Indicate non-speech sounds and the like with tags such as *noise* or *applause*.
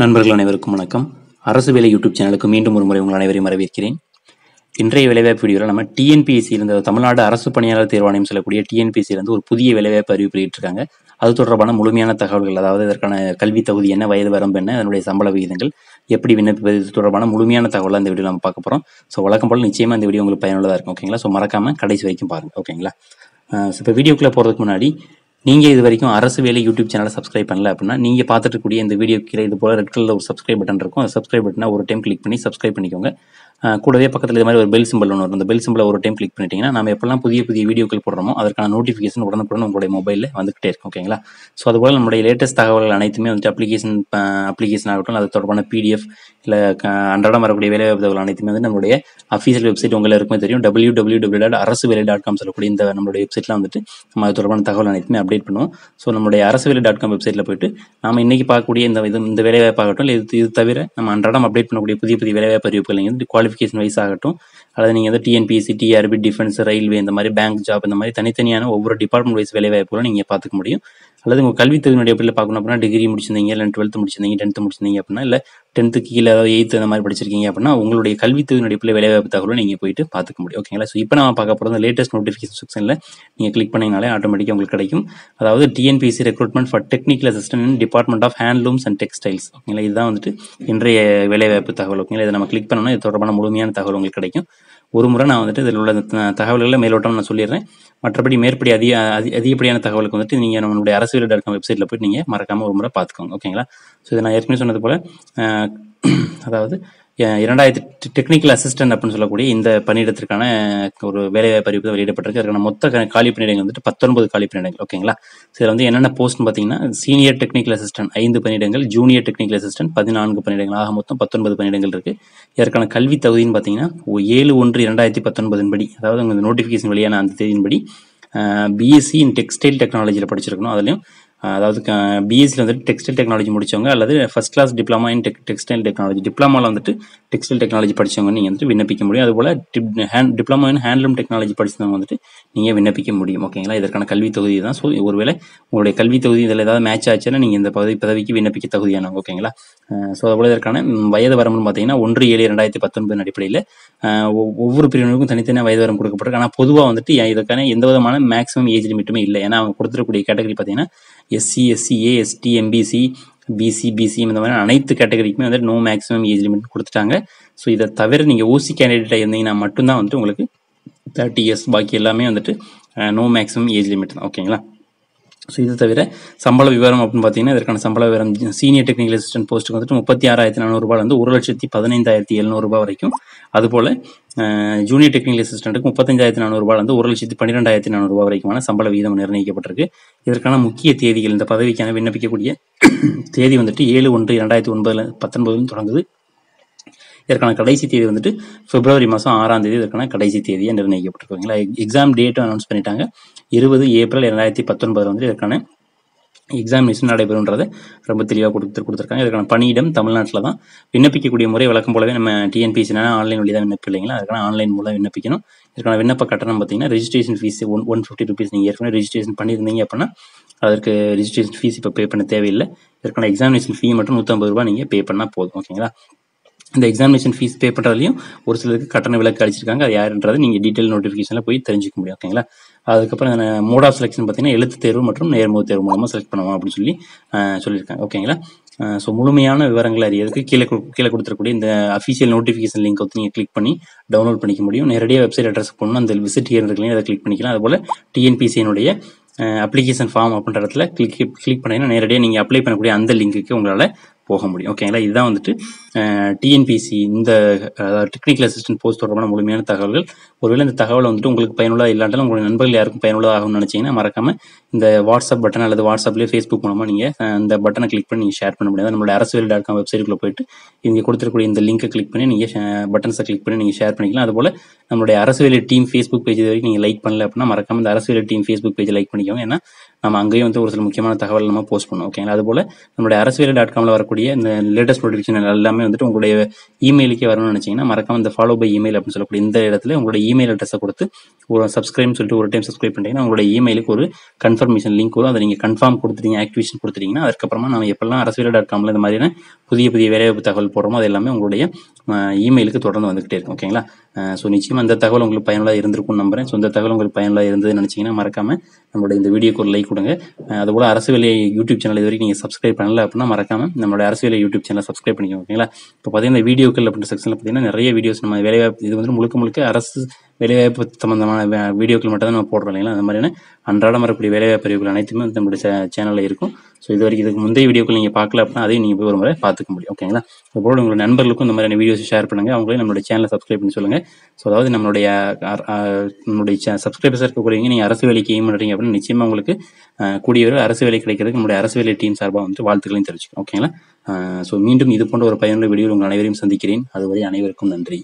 நண்பர்கள் அனைவருக்கும் வணக்கம். அரசு வேலை யூடியூப் சேனலுக்கு மீண்டும் ஒரு முறை உங்கள் அனைவரையும் வரவேற்கிறேன். இன்றைய வேலைவாய்ப்பு வீடியோவில் நம்ம டிஎன்பிஎஸ்சி தமிழ்நாடு அரசு பணியாளர் தேர்வாணையம் சொல்லக்கூடிய டிஎன்பிஎஸ்சியிலிருந்து இருந்து ஒரு புதிய வேலைவாய்ப்பு அறிவிப்பு இருக்காங்க அது தொடர்பான முழுமையான தகவல்கள் அதாவது இதற்கான கல்வி தகுதி என்ன வயது வரம்பு என்ன அதனுடைய சம்பள விகிதங்கள் எப்படி விண்ணப்பிப்பது இது தொடர்பான முழுமையான தகவலை இந்த வீடியோ நம்ம பார்க்க போகிறோம் ஸோ வழக்கம் போல் நிச்சயமாக இந்த வீடியோ உங்களுக்கு பயனுள்ளதாக இருக்கும் ஓகேங்களா ஸோ மறக்காமல் கடைசி வரைக்கும் பாருங்க ஓகேங்களா இப்போ வீடியோக்குள்ளே போகிறதுக்கு முன்னாடி நீங்கள் இது வரைக்கும் அரசு வேலை யூடியூப் சேனலை சப்ஸ்கிரைப் பண்ணல அப்படின்னா நீங்கள் பார்த்துட்டு கூடிய இந்த வீடியோ கீழே இது போல் ரெட் கலரில் ஒரு சப்ஸ்கிரைப் பட்டன் இருக்கும். அந்த சப்ஸ்கிரைப் பட்டனை ஒரு டைம் கிளிக் பண்ணி சப்ஸ்கிரைப் பண்ணிக்கோங்க. கூடவே பக்கத்தில் இது மாதிரி ஒரு பெல் சிம்பிள் ஒன்று வரும். அந்த பெல் சிம்பிளை ஒரு டைம் கிளிக் பண்ணிட்டீங்கன்னா நம்ம எப்பெல்லாம் புதிய புதிய வீடியோக்கள் போடுறோமோ அதற்கான நோட்டிஃபிகேஷன் உடனுக்குடன் உங்களுடைய மொபைலில் வந்துகிட்டே இருக்கும் ஓகேங்களா ஸோ அதுபோல் நம்மளுடைய லேட்டஸ்ட் தகவல்கள் அனைத்துமே வந்துட்டு அப்ளிகேஷன் அப்ளிகேஷன் ஆகட்டும் அது தொடர்பான பிடிஎஃப் இல்லை அன்றாடம் வரக்கூடிய வேலை தகவல் அனைத்துமே வந்து நம்மளுடைய அஃபீஷியல் வெப்சைட் உங்களை இருக்குமே தெரியும். டபிள்யூ டபிள்யூ டபிள்யூ டாட் அரசு வேலை டாட் காம் சொல்லக்கூடிய இந்த நம்மளுடைய வெப்சைட்ல வந்துட்டு நம்ம அது தொடர்பான தகவல் அனைத்துமே அப்டேட் பண்ணுவோம். ஸோ நம்மளுடைய அரசு வேலை டாட் காம் வெப்சைட்டில் போயிட்டு நம்ம இன்னைக்கு பார்க்கக்கூடிய இந்த இது இந்த வேலைவாய்ப்பாகட்டும் இல்லை இது இது தவிர நம்ம அன்றாடம் அப்டேட் பண்ணக்கூடிய புதிய புதிய வேலைவாய்ப்பு அறிவிப்புகள் நீங்கள் வந்து குவாலிஃபிகேஷன் வைஸ் ஆகட்டும். அல்லது நீங்கள் வந்து டிஎன்பிஎஸ்சி டிஆர்பி டிஃபென்ஸ் ரயில்வே இந்த மாதிரி பேங்க் ஜாப் இந்த மாதிரி தனித்தனியான ஒவ்வொரு டிபார்ட்மெண்ட் வைஸ் வேலைவாய்ப்புகளும் நீங்கள் பார்த்துக்க முடியும். அல்லது உங்கள் கல்வி தகுதியினுடைய அடிப்படையில் பார்க்கணும் அப்படின்னா டிகிரி முடிச்சிருந்தீங்க இல்லை டுவெல்த் முடிச்சிருந்தீங்க டென்த் முடிச்சிருந்தீங்க அப்படின்னா இல்லை டென்த்து கீழே ஏதாவது எயித்து அந்த மாதிரி படிச்சிருக்கீங்க அப்படின்னா உங்களுடைய கல்வி அடிப்படையில் வேலைவாய்ப்பு தகவலும் நீங்கள் போயிட்டு பார்த்துக்க முடியும். ஓகேங்களா ஸோ இப்போ நம்ம பார்க்க போகிறது லேட்டஸ்ட் நோட்டிஃபிகேஷன் செக்ஷனில் நீங்கள் கிளிக் பண்ணிங்கனாலே ஆட்டோமேட்டிக்காக உங்களுக்கு கிடைக்கும். அதாவது TNPSC recruitment for technical assistant in department of handlooms and textiles ஓகேங்களா இதுதான் வந்துட்டு இன்றைய வேலைவாய்ப்பு தகவல். ஓகேங்களா இதை நம்ம கிளிக் பண்ணோம்னா இது தொடர்பான முழுமையான தகவல் உங்களுக்கு கிடைக்கும். ஒரு முறை நான் வந்துட்டு இதில் உள்ள த- தகவல்களை மேலோட்டம் நான் சொல்லிடுறேன். மற்றபடி மேற்படி அதிக அதி- அதிகப்படியான தகவலுக்கு வந்துட்டு நீங்கள் நம்மளுடைய அரசியல் டாட் காம் வெப்சைட்டில் போயிட்டு நீங்கள் மறக்காமல் ஒரு முறை பார்த்துக்கோங்க. ஓகேங்களா ஸோ இதை நான் ஏற்கனவே சொன்னது போல் *clears throat* அதாவது இரண்டாயிரத்தி டெக்னிக்கல் அசிஸ்டன்ட் அப்படின்னு சொல்லக்கூடிய இந்த பணியிடத்திற்கான ஒரு வேலைவாய்ப்பு அறிவிப்பு வெளியிடப்பட்டிருக்கு. அதுக்கான மொத்த காலி பணியிடங்கள் வந்துட்டு பத்தொன்பது காலி பணியிடங்கள். ஓகேங்களா இதில் வந்து என்னென்ன போஸ்ட்னு பார்த்தீங்கன்னா சீனியர் டெக்னிக்கல் அசிஸ்டன்ட் ஐந்து பணியிடங்கள் ஜூனியர் டெக்னிக்கல் அசிஸ்டன்ட் பதினான்கு பணியிடங்கள். ஆக மொத்தம் பத்தொன்பது பணியிடங்கள் இருக்கு. இதற்கான கல்வி தகுதின்னு பார்த்தீங்கன்னா ஏழு ஒன்று இரண்டாயிரத்தி பத்தொன்பதின் படி அதாவது உங்கள் நோட்டிஃபிகேஷன் வெளியான அந்த தேதியின்படி பிஎஸ்சி இன் டெக்ஸ்டைல் டெக்னாலஜியில் படிச்சிருக்கணும். அதுலேயும் அதாவது பிஎஸ்சியில் வந்துட்டு டெக்ஸ்டைல் டெக்னாலஜி முடிச்சவங்க அல்லது first class diploma in tech textile technology டிப்ளமாவில் வந்துட்டு டெக்ஸ்டைல் டெக்னாலஜி படிச்சவங்க நீங்கள் வந்துட்டு விண்ணப்பிக்க முடியும். அதுபோல் hand diploma in handloom technology படித்தவங்க வந்துட்டு நீங்கள் விண்ணப்பிக்க முடியும். ஓகேங்களா இதற்கான கல்வி தொகுதி தான். ஸோ ஒருவேளை உங்களுடைய கல்வி தொகுதி இதில் ஏதாவது மேட்ச் ஆச்சுன்னா நீங்கள் இந்த பதவி பதவிக்கு விண்ணப்பிக்க தகுதியானவங்க. ஓகேங்களா ஸோ அதுபோல் இதற்கான வயது வரம்புன்னு பார்த்தீங்கன்னா ஒன்று ஏழு ரெண்டாயிரத்தி பத்தொன்பது அடிப்படையில் ஒவ்வொரு பிரிவினருக்கும் தனித்தனியாக வயது வரம்பு கொடுக்கப்பட்டிருக்கு. ஆனால் பொதுவாக வந்துட்டு இதற்கான எந்த விதமான மேக்ஸிமம் ஏஜ் லிமிட்டுமே இல்லை. ஏன்னா அவங்க கொடுத்துருக்கூடிய கேட்டகரி பார்த்தீங்கன்னா SC SC AST MBC BC BC இந்த மாதிரி அனைத்து கேட்டகரிக்குமே வந்து நோ மேக்ஸிமம் ஏஜ் லிமிட் கொடுத்துட்டாங்க. ஸோ இதை தவிர நீங்கள் ஓசி கேண்டிடேட்டாக இருந்தீங்கன்னா மட்டும்தான் வந்துட்டு உங்களுக்கு தேர்ட்டி இயர்ஸ் பாக்கி எல்லாமே வந்துட்டு நோ மேக்ஸிமம் ஏஜ் லிமிட் தான். ஓகேங்களா ஸோ இது தவிர சம்பள விவரம் அப்படின்னு பார்த்தீங்கன்னா இதற்கான சம்பள விவரம் சீனியர் டெக்னிக்கல் அசிஸ்டன்ட் போஸ்ட்டுக்கு வந்துட்டு முப்பத்தி ஆறாயிரத்தி நானூறுபால வந்து ஒரு லட்சத்தி பதினைந்தாயிரத்தி எழுநூறுபா வரைக்கும். அதுபோல் ஜூனியர் டெக்னிக்கல் அசிஸ்டண்ட்டுக்கு முப்பத்தஞ்சாயிரத்தி நானூறுபால வந்து ஒரு லட்சத்தி பன்னிரெண்டாயிரத்தி நானூறுபா வரைக்குமான சம்பள விகிதம் நிர்ணயிக்கப்பட்டிருக்கு. இதற்கான முக்கிய தேதிகள் இந்த பதவிக்கான விண்ணப்பிக்கக்கூடிய தேதி வந்துட்டு ஏழு ஒன்று இரண்டாயிரத்தி ஒன்பதுல பத்தொன்பதுல தொடங்குது. இதற்கான கடைசி தேதி வந்துட்டு பிப்ரவரி மாதம் ஆறாம் தேதி இதற்கான கடைசி தேதியை நிர்ணயிக்கப்பட்டிருக்குங்களா எக்ஸாம் டேட்டும் அனௌன்ஸ் பண்ணிட்டாங்க. இருபது ஏப்ரல் இரண்டாயிரத்தி பத்தொன்பதில் வந்து இதற்கான எக்ஸாமினேஷன் நடைபெறும்ன்றதை ரொம்ப தெளிவாக கொடுத்து கொடுத்துருக்காங்க. இதற்கான பணியிடம் தமிழ்நாட்டில் தான். விண்ணப்பிக்கக்கூடிய முறை வழக்கம் போலவே நம்ம டிஎன்பிசினா ஆன்லைன் வழி தான் விண்ணப்பம் இல்லைங்களா? அதுக்கான ஆன்லைன் மூலம் விண்ணப்பிக்கணும். இதற்கான விண்ணப்ப கட்டணம் பார்த்தீங்கன்னா registration fee one one fifty rupees நீங்கள் ஏற்கனவே ரெஜிஸ்ட்ரேஷன் பண்ணியிருந்தீங்க அப்படின்னா அதற்கு ரெஜிஸ்ட்ரேஷன் ஃபீஸ் இப்போ பே பண்ண தேவையில்லை. இதற்கான எக்ஸாமினேஷன் ஃபீ மட்டும் நூற்றம்பது ரூபாய் நீங்கள் பே பண்ணால் போதும் ஓகேங்களா? இந்த எக்ஸாமினேஷன் ஃபீஸ் பே பண்ணுறதுலையும் ஒரு சிலருக்கு கட்டண விலக்கு அளிச்சிருக்காங்க. அது யாருன்றது நீங்கள் டீட்டெயில் நோட்டிஃபிகேஷனில் போய் தெரிஞ்சுக்க முடியும் ஓகேங்களா அதுக்கப்புறம் மோட் ஆஃப் செலெக்ஷன் பார்த்தீங்கன்னா எழுத்து தேர்வு மற்றும் நேர்முக தேர்வு மூலமாக செலக்ட் பண்ணுவோம் அப்படின்னு சொல்லி சொல்லியிருக்காங்க ஓகேங்களா ஸோ முழுமையான விவரங்கள் அறியதுக்கு கீழே கீழே கொடுத்துருக்கூடிய இந்த அஃபிஷியல் நோட்டிஃபிகேஷன் லிங்க் வந்து நீங்கள் கிளிக் பண்ணி டவுன்லோட் பண்ணிக்க முடியும். நேரடியாக வெப்சைட் அட்ரஸ் போகணும் அந்த விசிட் ஹியர் அதை கிளிக் பண்ணிக்கலாம். அதுபோல் டிஎன்பிசியினுடைய அப்ளிகேஷன் ஃபார்ம் அப்படின்ற இடத்துல கிளிக் கிளிக் பண்ணீங்கன்னா நேரடியாக நீங்கள் அப்ளை பண்ணக்கூடிய அந்த லிங்க்குக்கு உங்களால் போக முடியும். ஓகேங்களா இதுதான் வந்துட்டு டிஎன்பிசி இந்த டெக்னிக்கல் அசிஸ்டன்ட் போஸ்ட் தொடர்பான முழுமையான தகவல்கள். ஒருவேளை இந்த தகவல் வந்துட்டு உங்களுக்கு பயனுள்ளதாக இல்லாட்டாலும் உங்களுடைய நண்பர்கள் யாருக்கும் பயனுள்ளதாகும்னு நினைச்சீங்கன்னா மறக்காம இந்த வாட்ஸ்அப் பட்டன் அல்லது வாட்ஸ்அப்லேயே ஃபேஸ்புக் மூலமாக நீங்கள் அந்த பட்டனை கிளிக் பண்ணி நீங்கள் ஷேர் பண்ண முடியாது. நம்மளோட அரசுவேல் டாட் காம் வெப்சைட்டுக்குள்ளே போயிட்டு இங்கே கொடுத்துருக்கூடிய இந்த லிங்கை கிளிக் பண்ணி நீங்கள் பட்டன்ஸை கிளிக் பண்ணி நீங்கள் ஷேர் பண்ணிக்கலாம். அதுபோல் நம்மளுடைய அரசுவேலை டீம் ஃபேஸ்புக் பேஜ் இது வரைக்கும் நீங்கள் லைக் பண்ணல அப்படின்னா மறக்காம இந்த அரசியல் டீம் ஃபேஸ்புக் பேஜ் லைக் பண்ணிக்கோங்க. ஏன்னா நம்ம அங்கேயும் வந்து ஒரு சில முக்கியமான தகவல் நம்ம போஸ்ட் பண்ணுவோம் ஓகேங்களா அதுபோல் நம்மளுடைய அரசுவேலை டாட் காமில் வரக்கூடிய இந்த லேட்டஸ்ட் நோட்டிஃபிகேஷன் எல்லாமே வந்துட்டு உங்களுடைய இமெயிலுக்கே வரணும்னு நினச்சிங்கன்னா மறக்காம இந்த ஃபாலோ பை இமெயில் அப்படின்னு சொல்லக்கூடிய இந்த இடத்துல உங்களுடைய இமெயில் அட்ரஸை கொடுத்து ஒரு சப்ஸ்கிரைப் சொல்லிட்டு ஒரு டைம் சப்ஸ்கிரைப் பண்ணிட்டீங்கன்னா உங்களோட இமெயிலுக்கு ஒரு கன்ஃபர்மேஷன் லிங்க் வரும். அதை நீங்கள் கன்ஃபார்ம் கொடுத்துட்டீங்க ஆக்டிவேஷன் கொடுத்துட்டீங்கன்னா அதுக்கப்புறமா நம்ம எப்பெல்லாம் அரசியல் டாட் காமில் இந்த மாதிரியான புதிய புதிய வேலைவாய்ப்பு தகவல் போடுறோமோ அது எல்லாமே உங்களுடைய இமெயிலுக்கு தொடர்ந்து வந்துகிட்டே இருக்கும். ஓகேங்களா ஸோ நிச்சயமாக அந்த தகவல் உங்களுக்கு பயனுள்ளதாக இருந்திருக்கும்னு நம்புறேன். ஸோ இந்த தகவல் உங்களுக்கு பயனுள்ளதாக இருந்ததுன்னு நினச்சிங்கன்னா மறக்காம நம்மளோட இந்த வீடியோக்கு ஒரு லைக் கொடுங்க. அஹ் அதுபோல் அரசு வேலை யூடியூப் சேனல் இது வரைக்கும் நீங்கள் சப்ஸ்கிரைப் பண்ணல அப்படின்னா மறக்காம நம்மளோட அரசு வேலை யூடியூப் சேனல் சப்ஸ்கிரைப் பண்ணிக்கோங்க. ஓகேங்களா இப்போ பார்த்தீங்கன்னா வீடியோக்கள் அப்படின்ற செக்ஷனில் பார்த்தீங்கன்னா நிறைய வீடியோஸ் நம்ம வேலைவாய்ப்பு இது வந்து முழுக்க முழுக்க அரசு வேலைவாய்ப்பு சம்பந்தமான வீடியோக்கள் மட்டும் தான் நம்ம போடுறோம் இல்லைங்களா? அந்த மாதிரியான அன்றாடம் வரக்கூடிய வேலைவாய்ப்பு அறிவுகள் அனைத்துமே வந்து நம்மளுடைய சேனலில் இருக்கும். ஸோ இது வரைக்கும் இதுக்கு முந்தைய வீடியோக்கள் நீங்கள் பார்க்கல அப்படின்னா அதையும் நீங்கள் போய் ஒரு முறை பார்த்துக்க முடியும். ஓகேங்களா அதுபோல் உங்களோட நண்பர்களுக்கும் இந்த மாதிரியான வீடியோஸ் ஷேர் பண்ணுங்க. அவங்களையும் நம்மளுடைய சேனலை சப்ஸ்கிரைப் பண்ணி சொல்லுங்கள் ஸோ அதாவது நம்மளுடைய நம்மளுடைய சப்ஸ்கிரைபர்ஸ் இருக்கக்கூடியவங்க நீங்கள் அரசு வேலைக்கு எய்ம் பண்ணுறீங்க அப்படின்னா நிச்சயமாக உங்களுக்கு அஹ், கூடிய அரசு வேலை கிடைக்கிறதுக்கு நம்மளுடைய அரசு வேலை டீம் சார்பாக வந்து வாழ்த்துக்களையும் தெரிவிச்சுக்கோங்க ஓகேங்களா ஸோ மீண்டும் இது போன்ற ஒரு பயனுள்ள வீடியோ உங்கள் அனைவரையும் சந்திக்கிறேன். அதுவரை அனைவருக்கும் நன்றி.